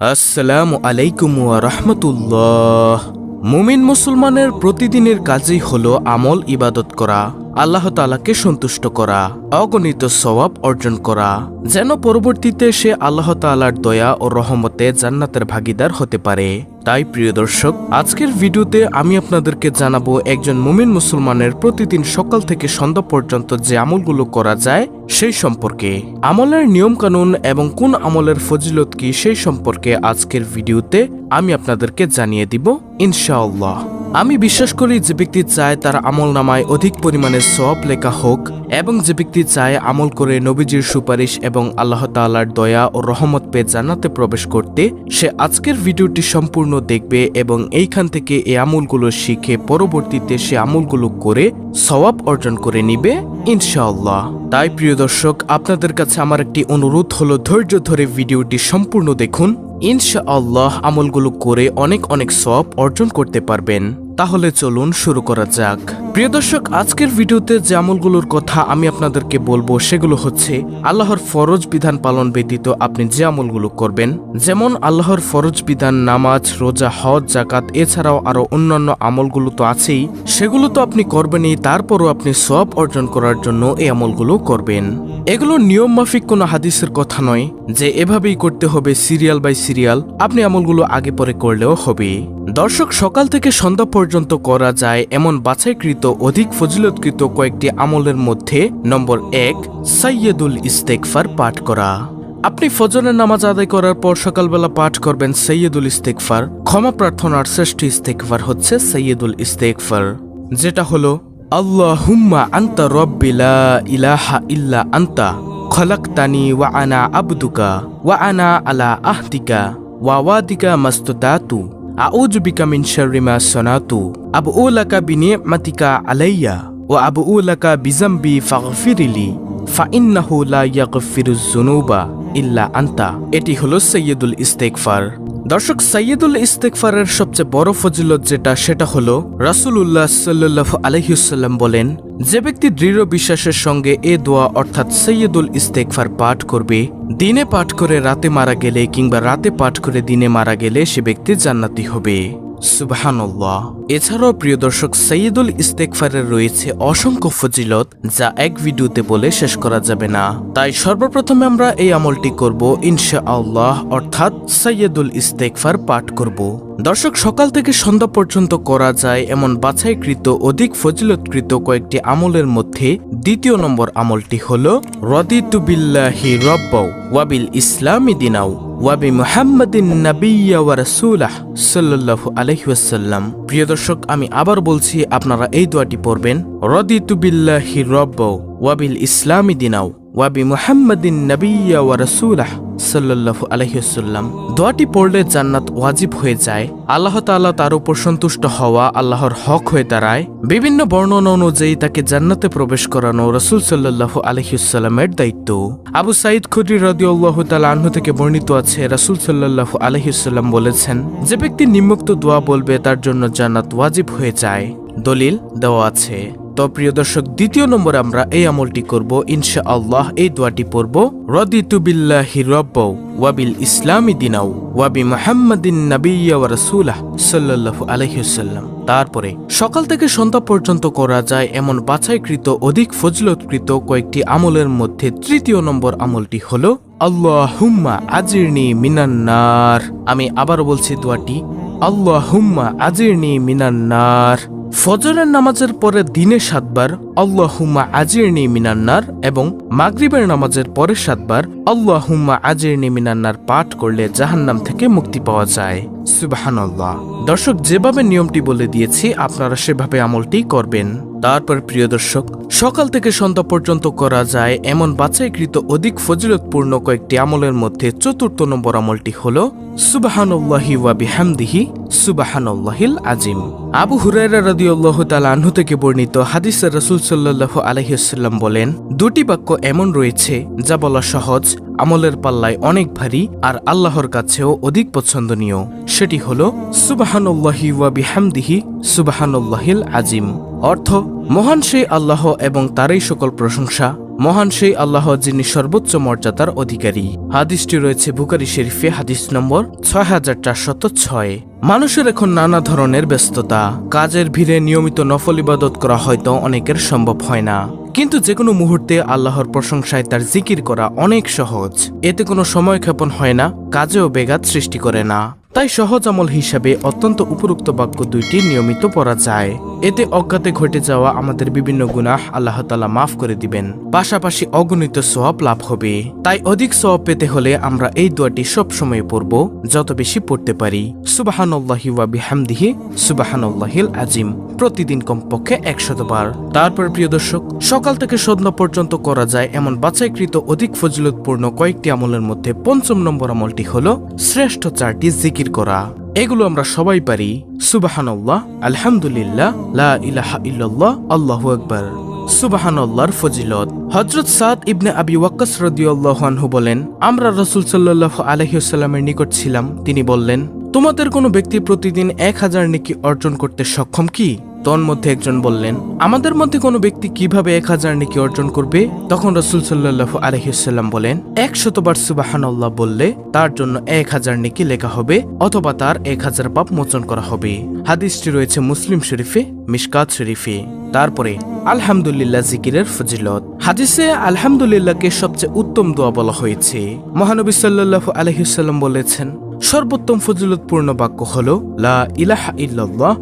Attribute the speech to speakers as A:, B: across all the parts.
A: আসসালামু আলাইকুম রাহমাতুল্লাহ। মুমিন মুসলমানের প্রতিদিনের কাজই হলো আমল ইবাদত করা, আল্লাহ তালাকে সন্তুষ্ট করা, অগণিত সওয়াব অর্জন করা, যেন পরবর্তীতে সে আল্লাহ তালার দয়া ও রহমতে জান্নাতের ভাগিদার হতে পারে। তাই প্রিয় দর্শক, আজকের ভিডিওতে আমি আপনাদেরকে জানাব একজন মুমিন মুসলমানের প্রতিদিন সকাল থেকে সন্ধ্যা পর্যন্ত যে আমলগুলো করা যায় সেই সম্পর্কে। আমলের নিয়মকানুন এবং কোন আমলের ফজিলত কি সেই সম্পর্কে আজকের ভিডিওতে আমি আপনাদেরকে জানিয়ে দিব, ইনশাআল্লাহ। আমি বিশ্বাস করি যে ব্যক্তি চায় তার আমল নামায় অধিক পরিমাণে সব লেখা হোক এবং যে ব্যক্তি চায় আমল করে নবীজির সুপারিশ এবং আল্লাহ তাআলার দয়া ও রহমত পেয়ে জান্নাতে প্রবেশ করতে, সে আজকের ভিডিওটি সম্পূর্ণ দেখবে এবং এইখান থেকে এই আমলগুলো শিখে পরবর্তীতে সে আমলগুলো করে সওয়াব অর্জন করে নিবে, ইনশাআল্লাহ। তাই প্রিয় দর্শক, আপনাদের কাছে আমার একটি অনুরোধ হলো, ধৈর্য ধরে ভিডিওটি সম্পূর্ণ দেখুন। ইনশাআল্লাহ আমলগুলো করে অনেক অনেক সব অর্জন করতে পারবেন। তাহলে চলুন শুরু করা যাক। প্রিয় দর্শক, আজকের ভিডিওতে যে আমলগুলোর কথা আমি আপনাদেরকে বলব সেগুলো হচ্ছে আল্লাহর ফরজ বিধান পালন ব্যতীত আপনি যে আমলগুলো করবেন, যেমন আল্লাহর ফরজ বিধান, নামাজ, রোজা, হজ জাকাত এছাড়াও আরও অন্যান্য আমলগুলো তো আছেই। সেগুলো তো আপনি করবেনই, তারপরও আপনি সব অর্জন করার জন্য এই আমলগুলো করবেন। এগুলো নিয়ম মাফিক কোনো হাদিসের কথা নয় যে এভাবেই করতে হবে সিরিয়াল বাই সিরিয়াল, আপনি আমলগুলো আগে পরে করলেও হবে। দর্শক, সকাল থেকে সন্ধ্যা পর্যন্ত করা যায় এমন বাছাইকৃত, অধিক ফজিলতকৃত কয়েকটি আমলের মধ্যে নম্বর এক, সাইয়েদুল ইস্তেকফার পাঠ করা। আপনি ফজরের নামাজ আদায় করার পর সকালবেলা পাঠ করবেন সৈয়দুল ইস্তেকফার ক্ষমা প্রার্থনার শ্রেষ্ঠ ইস্তেকফার হচ্ছে সৈয়দুল ইস্তেকফার যেটা হলো, আল্লাহুম্মা আন্তা রব্বিলা ইলাহা ইল্লা আন্তা, খলাকতানি ওয়া আনা আবদুকা, ওয়া আনা আলা আহদিকা, ওয়া ওয়াদিকা মাস্তুদাতু। أعوذ بك من شر ما صنعت أبؤلك بنعمتك علي وأبؤلك بذنبي فاغفر لي বিজামবি ফাগফিরলি ফাইন্নাহু লা ইয়াগফিরুজ ইল্লা আন্তা। এটি হলো সৈয়দুল ইস্তেকফার দর্শক সাইয়দুল ইস্তেকফারের সবচেয়ে বড় ফজিলত যেটা, সেটা হলো রাসূলুল্লাহ সাল্লাল্লাহু আলাইহিসাল্লাম বলেন, যে ব্যক্তি দৃঢ় বিশ্বাসের সঙ্গে এ দোয়া অর্থাৎ সৈয়দুল ইস্তেকফার পাঠ করবে, দিনে পাঠ করে রাতে মারা গেলে কিংবা রাতে পাঠ করে দিনে মারা গেলে সে ব্যক্তি জান্নাতি হবে। সুবহানাল্লাহ। এছাড়াও প্রিয় দর্শক, সৈয়দুল ইস্তেকফারের রয়েছে অসংখ্য ফজিলত যা এক ভিডিওতে বলে শেষ করা যাবে না। তাই সর্বপ্রথমে আমরা এই আমলটি করব ইনশা আল্লাহ অর্থাৎ সৈয়দুল ইস্তেকফার পাঠ করব। দর্শক, সকাল থেকে সন্ধ্যা পর্যন্ত করা যায় এমন বাছাইকৃত, অধিক ফজিলতকৃত কয়েকটি আমলের মধ্যে দ্বিতীয় নম্বর আমলটি হল, রদিতু বিল্লাহি রব্বাউ ওয়াবিল ইসলামি দিনাও ওয়াবি মুহাম্মাদিন নাবিয়্যা ওয়া রাসূলাহ সাল্লাল্লাহু আলাইহি ওয়াসাল্লাম। প্রিয় দর্শক, আমি আবার বলছি, আপনারা এই দোয়াটি পড়বেন, রদিতু বিল্লাহি রব্বাউ ওয়াবিল ইসলামি দিনাও ওয়াবি মুহাম্মাদিন নাবিয়্যা ওয়া রাসূলাহ সাল্লাল্লাহু আলাইহি ওয়াসাল্লাম। দোয়াটি পড়লে জান্নাত ওয়াজিব হয়ে যায়। আল্লাহ তাআলা তার উপর সন্তুষ্ট হওয়া আল্লাহর হক হয়ে দাঁড়ায়। বিভিন্ন বর্ণনা অনুযায়ী তাকে জান্নাতে প্রবেশ করানো রাসূল সাল্লাল্লাহু আলাইহি ওয়াসাল্লামের দায়িত্ব। আবু সাইদ খুদরি রাদিয়াল্লাহু তাআলা আনহু থেকে বর্ণিত আছে, রাসূল সাল্লাল্লাহু আলাইহি ওয়াসাল্লাম বলেছেন, যে ব্যক্তি নিম্নোক্ত দোয়া বলবে, তার জন্য জান্নাত ওয়াজিব হয়ে যায়। দলিল দেওয়া আছে। তো প্রিয় দর্শক, দ্বিতীয় নম্বরে আমরা এই আমলটি করব। ইনশা আল্লাহ এই দোয়াটি পড়ব, রদিতু বিল্লাহি রব্বাউ ওয়াবিল ইসলামি দিনাও ওয়াবি মুহাম্মাদিন নাবিয়্যা ওয়া রাসূলাহ সাল্লাল্লাহু আলাইহি ওয়াসাল্লাম। তারপরে, সকাল থেকে সন্ধ্যা পর্যন্ত করা যায় এমন বাছাইকৃত, অধিক ফজিলতকৃত কয়েকটি আমলের মধ্যে তৃতীয় নম্বর আমলটি হলো, আল্লাহুম্মা আজিরনি মিনান্নার আমি আবার বলছি দোয়াটি, আল্লাহুম্মা আজিরনি মিনান্নার ফজরের নামাজের পরে দিনে সাতবার আল্লাহুম্মা আজিরনি মিনান্নার এবং মাগরিবের নামাজের পরে সাতবার আল্লাহুম্মা আজিরনি মিনান্নার পাঠ করলে জাহান্নাম থেকে মুক্তি পাওয়া যায়। সুবাহানাল্লাহ। দর্শক, যেভাবে নিয়মটি বলে দিয়েছি, আপনারা সেভাবে আমলটি করবেন। তারপর প্রিয় দর্শক, সকাল থেকে সন্ধ্যা পর্যন্ত করা যায়। এমন বাছাইকৃত অধিক ফজিলতপূর্ণ কয়েকটি আমলের মধ্যে চতুর্থ নম্বর আমলটি হল সুবাহানুল্লাহি আজিম। আবু তাআলা আনহু থেকে বর্ণিত আলাইহি বলেন, দুটি বাক্য এমন রয়েছে যা বলা সহজ, আমলের পাল্লায় অনেক ভারী আর আল্লাহর কাছেও অধিক পছন্দনীয়। সেটি হল, সুবাহানুল্লাহি ওয়া বিহামদিহি সুবাহানুল্লাহিল আজিম। অর্থ, মহান সেই আল্লাহ এবং তারই সকল প্রশংসা। মহান সেই আল্লাহ যিনি সর্বোচ্চ মর্যাদার অধিকারী। হাদিসটি রয়েছে বুকারি শরীফে, হাদিস নম্বর ছয় হাজার চারশত ছয় মানুষের এখন নানা ধরনের ব্যস্ততা। কাজের ভিড়ে নিয়মিত নফল ইবাদত করা হয়তো অনেকের সম্ভব হয় না। কিন্তু যে কোনো মুহূর্তে আল্লাহর প্রশংসায় তার জিকির করা অনেক সহজ। এতে কোনো সময় ক্ষেপণ হয় না, কাজেও বেঘাত সৃষ্টি করে না। তাই সহজ আমল হিসাবে অত্যন্ত উপরুক্ত বাক্য দুইটি নিয়মিত পড়া যায়। এতে অজ্ঞাতে ঘটে যাওয়া আমাদের বিভিন্ন গুনাহ আল্লাহ তালা মাফ করে দিবেন। পাশাপাশি অগণিত সোয়াব লাভ হবে। তাই অধিক সোয়াব পেতে হলে আমরা এই দোয়াটি সব সময় পড়ব, যত বেশি পড়তে পারি। সুবাহানল্লাহি ওয়া বিহামদিহি, সুবাহানল্লাহিল আজিম প্রতিদিন কমপক্ষে একশত বার। তারপর প্রিয় দর্শক, সকাল থেকে সন্ধ্যা পর্যন্ত করা যায় এমন বাছাইকৃত অধিক ফজিলতপূর্ণ কয়েকটি আমলের মধ্যে পঞ্চম নম্বর আমলটি হল শ্রেষ্ঠ চারটি জিকির করা, এগুলো আমরা সবাই পারি। সুবাহান্লাহ আলহামদুলিল্লাহ, লা ইলাহা ইল্লাল্লাহ, আল্লাহু আকবার। সুবাহানল্লাহর ফজিলত। হজরত সাদ ইবনে আবি ওয়াক্কাস রদিয়াল্লাহু আনহু বলেন, আমরা রসুল সাল্লাহ আলহিউসাল্লামের নিকট ছিলাম, তিনি বললেন তোমাদের কোনো ব্যক্তি প্রতিদিন এক হাজার নেকি অর্জন করতে সক্ষম কি? তন্মধ্যে একজন বললেন, আমাদের মধ্যে কোনো ব্যক্তি কীভাবে এক হাজার নেকি অর্জন করবে? তখন রসুল সাল্লাহ আলহিসাল্লাম বলেন এক শতবার সুবাহান্লাহ বললে তার জন্য এক হাজার নেকি লেখা হবে, অথবা তার এক হাজার পাপ মোচন করা হবে। হাদিসটি রয়েছে মুসলিম শরীফে, মিশকাত শরীফে। তারপরে, আলহামদুলিল্লাহ জিকিরের ফজিলত। হাদিসে আলহামদুলিল্লাহকে সবচেয়ে উত্তম দোয়া বলা হয়েছে। মহানবী সাল্লাহ আলহিসাল্লাম বলেছেন সর্বোত্তম ফজিলতপূর্ণ বাক্য হল লা ইলাহা ইল্লাল্লাহ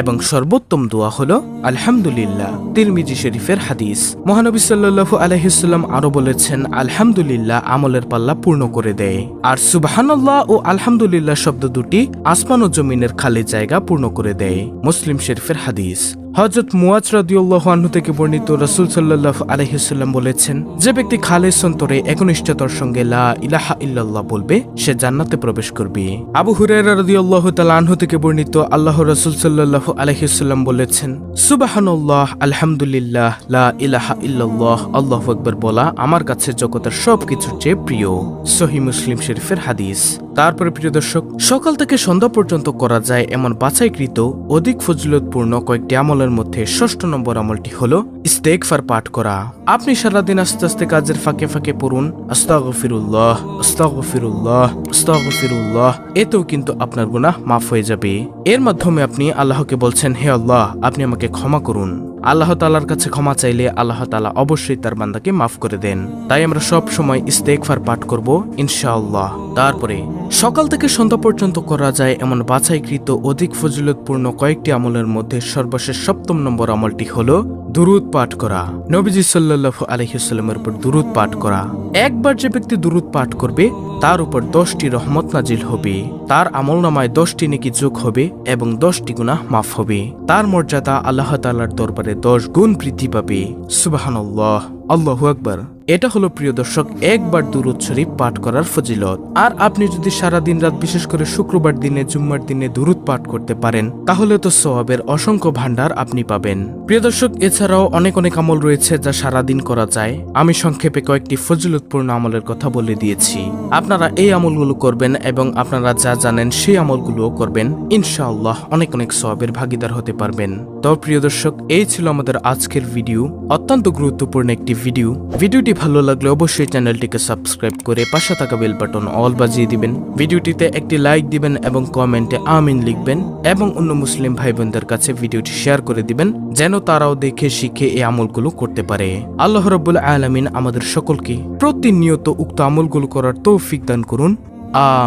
A: এবং সর্বোত্তম দোয়া হল, আলহামদুলিল্লাহ। তিরমিজি শরীফের হাদিস। মহানবী সাল্লাল্লাহু আলহিসাল্লাম আরও বলেছেন, আলহামদুলিল্লাহ, আমলের পাল্লা পূর্ণ করে দেয়। আর সুবহানাল্লাহ ও আলহামদুলিল্লাহ শব্দ দুটি আসমান ও জমিনের খালি জায়গা পূর্ণ করে দেয়। মুসলিম শরীফের হাদিস। হজরত মুয়াজ রাদিউল্লাহ থেকে বর্ণিত রসুল সাল্লাহ আলহিসাল্লাম বলেছেন, যে ব্যক্তি খালেস অন্তরে একনিষ্ঠতার সঙ্গে লা ইলাহা ইল্লাল্লাহ বলবে, সে জান্নাতে প্রবেশ করবে। আবু হুরায়রা রাদিয়াল্লাহু তাআলা আনহু থেকে বর্ণিত আল্লাহ রসুল সাল্লাহ আলহিসাল্লাম বলেছেন, সুবাহানুল্লাহ, আলহামদুলিল্লাহ, লা ইলাহা ইল্লাল্লাহ, আল্লাহ আকবর বলা আমার কাছে জগতের সবকিছুর চেয়ে প্রিয়। সহি মুসলিম শরীফের হাদিস। তারপরে প্রিয় দর্শক, সকাল থেকে সন্ধ্যা পর্যন্ত করা যায় এমন বাছাইকৃত, অধিক ফজিলতপূর্ণ কয়েকটি আমলের মধ্যে ষষ্ঠ নম্বর আমলটি হলো ইস্তেকফার পাঠ করা। আপনি সারাদিন আস্তে আস্তে কাজের ফাঁকে ফাঁকে পড়ুন, আস্তাগফিরুল্লাহ আস্তাগফিরুল্লাহ আস্তাগফিরুল্লাহ, এতেও কিন্তু আপনার গুনাহ মাফ হয়ে যাবে। এর মাধ্যমে আপনি আল্লাহকে বলছেন, হে আল্লাহ, আপনি আমাকে ক্ষমা করুন। আল্লাহ তালার কাছে ক্ষমা চাইলে আল্লাহ তালা অবশ্যই তার বান্দাকে মাফ করে দেন। তাই আমরা সব সময় ইস্তেকফার পাঠ করব, ইনশাআল্লাহ। তারপরে, সকাল থেকে সন্ধ্যা পর্যন্ত করা যায় এমন বাছাইকৃত, অধিক ফজিলতপূর্ণ কয়েকটি আমলের মধ্যে সর্বশেষ সপ্তম নম্বর আমলটি হল দুরুদ পাঠ করা। নবীজি সাল্লাহ আলহিসাল্লামের উপর দুরুদ পাঠ করা। একবার যে ব্যক্তি দুরুদ পাঠ করবে, তার উপর দশটি রহমত নাজিল হবে। তার আমল নামায় দশটি নেকি যোগ হবে এবং দশটি গুনাহ মাফ হবে। তার মর্যাদা আল্লাহ তাল্লার দরবারে দশ গুণ বৃদ্ধি পাবে। সুবাহান্লাহ আল্লাহ আকবার। এটা হলো প্রিয় দর্শক, একবার দুরুদ শরীফ পাঠ করার ফজিলত। আর আপনি যদি সারা দিন রাত বিশেষ করে শুক্রবার দিনে, জুম্মার দিনে দুরুদ পাঠ করতে পারেন, তাহলে তো সোয়াবের অসংখ্য ভান্ডার আপনি পাবেন। প্রিয় দর্শক, এছাড়াও অনেক অনেক আমল রয়েছে যা সারা দিন করা যায়। আমি সংক্ষেপে কয়েকটি ফজিলতপূর্ণ আমলের কথা বলে দিয়েছি। আপনারা এই আমলগুলো করবেন এবং আপনারা যা জানেন সেই আমলগুলোও করবেন। ইনশাআল্লাহ অনেক অনেক সোয়াবের ভাগিদার হতে পারবেন। তো প্রিয় দর্শক, এই ছিল আমাদের আজকের ভিডিও। অত্যন্ত গুরুত্বপূর্ণ একটি ভিডিও। ভিডিওটি ভালো লাগলে অবশ্যই চ্যানেলটিকে সাবস্ক্রাইব করে পাশে থাকা বেল বাটন অল বাজিয়ে দিবেন। ভিডিওটিতে একটি লাইক দিবেন এবং কমেন্টে আমিন লিখবেন এবং অন্য মুসলিম ভাই বোনদের কাছে ভিডিওটি শেয়ার করে দিবেন, যেন তারাও দেখে, শিখে এই আমলগুলো করতে পারে। আল্লাহ রব্বুল আলমিন আমাদের সকলকে প্রতিনিয়ত উক্ত আমলগুলো করার তৌফিক দান করুন।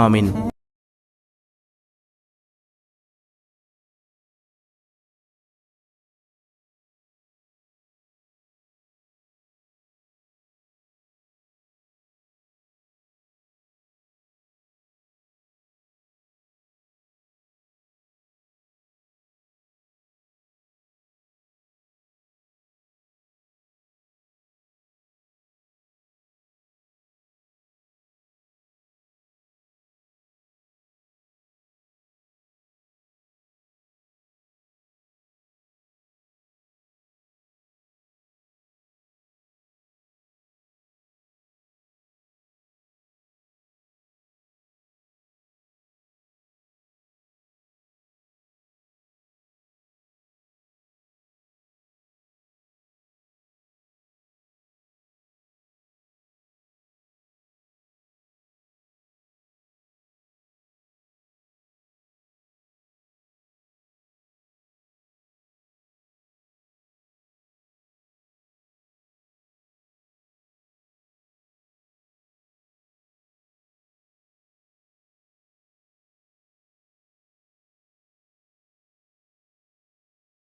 A: আমিন।